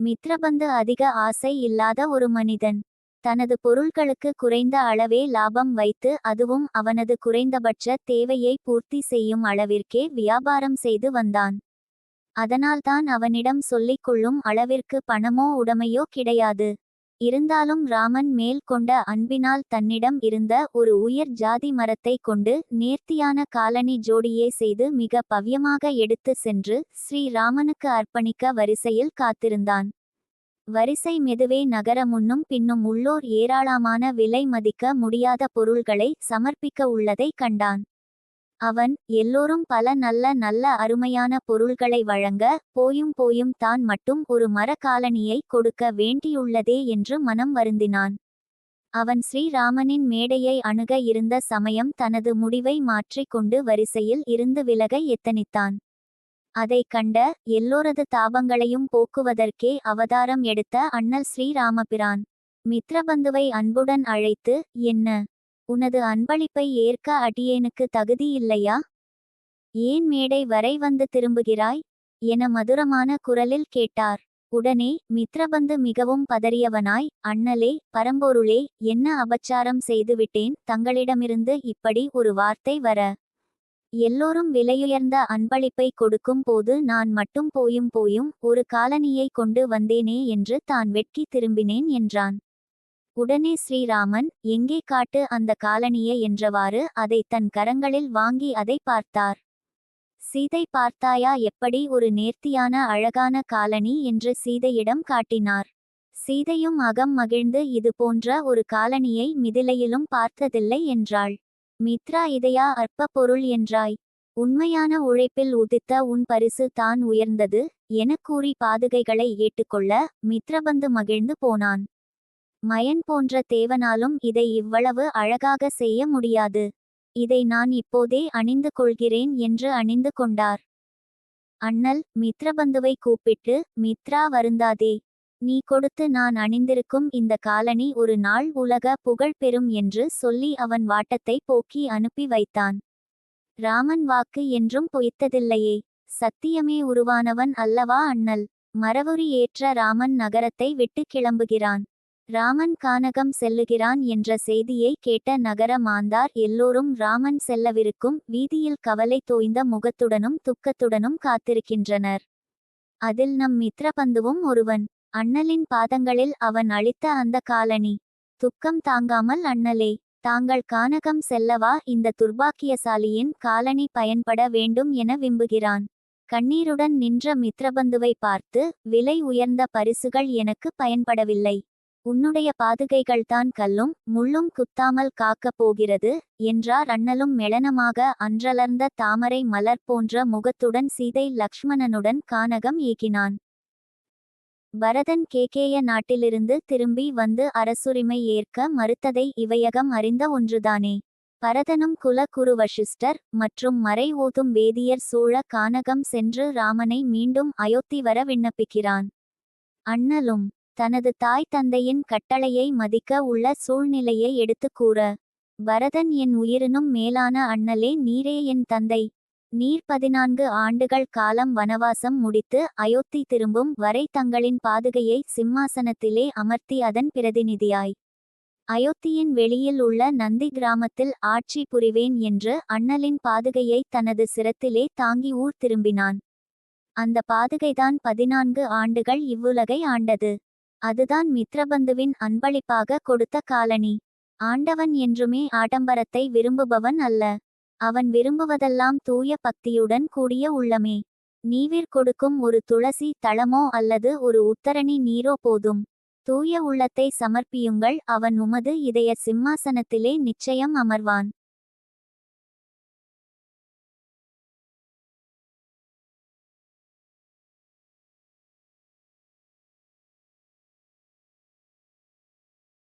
மித்ரபந்து அதிக ஆசை இல்லாத ஒரு மனிதன். தனது பொருள்களுக்கு குறைந்த அளவே லாபம் வைத்து அதுவும் அவனது குறைந்தபட்ச தேவையை பூர்த்தி செய்யும் அளவிற்கே வியாபாரம் செய்து வந்தான். அதனால்தான் அவனிடம் சொல்லிக் கொள்ளும் அளவிற்கு பணமோ உடைமையோ கிடையாது. இருந்தாலும் ராமன் மேல் கொண்ட அன்பினால் தன்னிடம் இருந்த ஒரு உயர் ஜாதி மரத்தை கொண்டு நேர்த்தியான காலனி ஜோடியே செய்து மிக பவ்யமாக எடுத்து சென்று ஸ்ரீராமனுக்கு அர்ப்பணிக்க வரிசையில் காத்திருந்தான். வரிசை மெதுவே நகர முன்னும் பின்னும் உள்ளோர் ஏராளமான விலை மதிக்க முடியாத பொருள்களை சமர்ப்பிக்க உள்ளதை கண்டான். அவன் எல்லோரும் பல நல்ல நல்ல அருமையான பொருள்களை வழங்க போயும் போயும் தான் மட்டும் ஒரு மரக்காலனியை கொடுக்க வேண்டியுள்ளதே என்று மனம் வருந்தினான். அவன் ஸ்ரீராமனின் மேடையை அணுக இருந்த சமயம் தனது முடிவை மாற்றிக்கொண்டு வரிசையில் இருந்து விலக எத்தனித்தான். அதை கண்ட எல்லோரது தாபங்களையும் போக்குவதற்கே அவதாரம் எடுத்த அண்ணல் ஸ்ரீராமபிரான் மித்ரபந்துவை அன்புடன் அழைத்து என்ன? உனது அன்பளிப்பை ஏற்க அடியேனுக்கு தகுதியில்லையா ஏன் மேடை வரை வந்து திரும்புகிறாய்? என மதுரமான குரலில் கேட்டார். உடனே மித்ரபந்து மிகவும் பதறியவனாய் அண்ணலே பரம்பொருளே என்ன அபச்சாரம் செய்துவிட்டேன்? தங்களிடமிருந்து இப்படி ஒரு வார்த்தை வர. எல்லோரும் விலையுயர்ந்த அன்பளிப்பை கொடுக்கும் போது நான் மட்டும் போயும் போயும் ஒரு காலனியை கொண்டு வந்தேனே என்று தான் வெட்கி திரும்பினேன் என்றான். உடனே ஸ்ரீராமன் எங்கே காட்டு அந்த காலனியை? என்றவாறு அதை தன் கரங்களில் வாங்கி அதை பார்த்தார். சீதை பார்த்தாயா? எப்படி ஒரு நேர்த்தியான அழகான காலனி? என்று சீதையிடம் காட்டினார். சீதையும் அகம் மகிழ்ந்து இது போன்ற ஒரு காலனியை மிதிலையிலும் பார்த்ததில்லை என்றாள். மித்ரா இதையா அற்ப பொருள் என்றாய்? உண்மையான உழைப்பில் உதித்த உன் பரிசு தான் உயர்ந்தது எனக் கூறி பாதுகைகளை ஏற்றுக்கொள்ள மித்ரபந்து மகிழ்ந்து போனான். மயன் போன்ற தேவனாலும் இதை இவ்வளவு அழகாக செய்ய முடியாது. இதை நான் இப்போதே அணிந்து கொள்கிறேன் என்று அணிந்து கொண்டார். அண்ணல் மித்ரபந்துவை கூப்பிட்டு மித்ரா வருந்தாதே. நீ கொடுத்து நான் அணிந்திருக்கும் இந்த காலனி ஒரு நாள் உலக புகழ் பெறும் என்று சொல்லி அவன் வாட்டத்தை போக்கி அனுப்பி வைத்தான். ராமன் வாக்கு என்றும் பொய்த்ததில்லையே. சத்தியமே உருவானவன் அல்லவா அண்ணல்? மரவுரி ஏற்ற ராமன் நகரத்தை விட்டு கிளம்புகிறான். ராமன் கானகம் செல்லுகிறான் என்ற செய்தியை கேட்ட நகர மாந்தார் எல்லோரும் ராமன் செல்லவிருக்கும் வீதியில் கவலை தோய்ந்த முகத்துடனும் துக்கத்துடனும் காத்திருக்கின்றனர். அதில் நம் மித்ரபந்துவும் ஒருவன். அண்ணலின் பாதங்களில் அவன் அளித்த அந்த காலனி துக்கம் தாங்காமல் அண்ணலே தாங்கள் கானகம் செல்லவா இந்த துர்பாக்கியசாலியின் காலனி பயன்பட வேண்டும் என விம்புகிறான். கண்ணீருடன் நின்ற மித்ரபந்துவை பார்த்து விலை உயர்ந்த பரிசுகள் எனக்கு பயன்படவில்லை. உன்னுடைய பாதுகைகள்தான் கல்லும் முள்ளும் குத்தாமல் காக்கப் போகிறது என்றார் அண்ணலும் மெளனமாக அன்றலர்ந்த தாமரை மலர் போன்ற முகத்துடன் சீதை லக்ஷ்மணனுடன் கானகம் ஏகினான். பரதன் கேகேய நாட்டிலிருந்து திரும்பி வந்து அரசுரிமை ஏற்க மறுத்ததை இவையகம் அறிந்த ஒன்றுதானே. பரதனும் குல குரு வசிஷ்டர் மற்றும் மறை ஓதும் வேதியர் சூழ கானகம் சென்று ராமனை மீண்டும் அயோத்தி வர விண்ணப்பிக்கிறான். அண்ணலும் தனது தாய் தந்தையின் கட்டளையை மதிக்க உள்ள சூழ்நிலையை எடுத்து கூற பரதன் என் உயிரினும் மேலான அண்ணலே நீரே என் தந்தை. நீர் பதினான்கு ஆண்டுகள் காலம் வனவாசம் முடித்து அயோத்தி திரும்பும் வரை தங்களின் பாதுகையை சிம்மாசனத்திலே அமர்த்தி அதன் பிரதிநிதியாய். அயோத்தியின் வெளியில் உள்ள நந்தி கிராமத்தில் ஆட்சி புரிவேன் என்று அண்ணலின் பாதுகையை தனது சிரத்திலே தாங்கி ஊர் திரும்பினான். அந்த பாதுகைதான் பதினான்கு ஆண்டுகள் இவ்வுலகை ஆண்டது. அதுதான் மித்ரபந்துவின் அன்பளிப்பாக கொடுத்த காலனி ஆண்டவன் என்றுமே ஆடம்பரத்தை விரும்புபவன் அல்ல. அவன் விரும்புவதெல்லாம் தூய பக்தியுடன் கூடிய உள்ளமே. நீவிர் கொடுக்கும் ஒரு துளசி தளமோ அல்லது ஒரு உத்தரணி நீரோ போதும். தூய உள்ளத்தை சமர்ப்பியுங்கள் அவன் உமது இதய சிம்மாசனத்திலே நிச்சயம் அமர்வான்.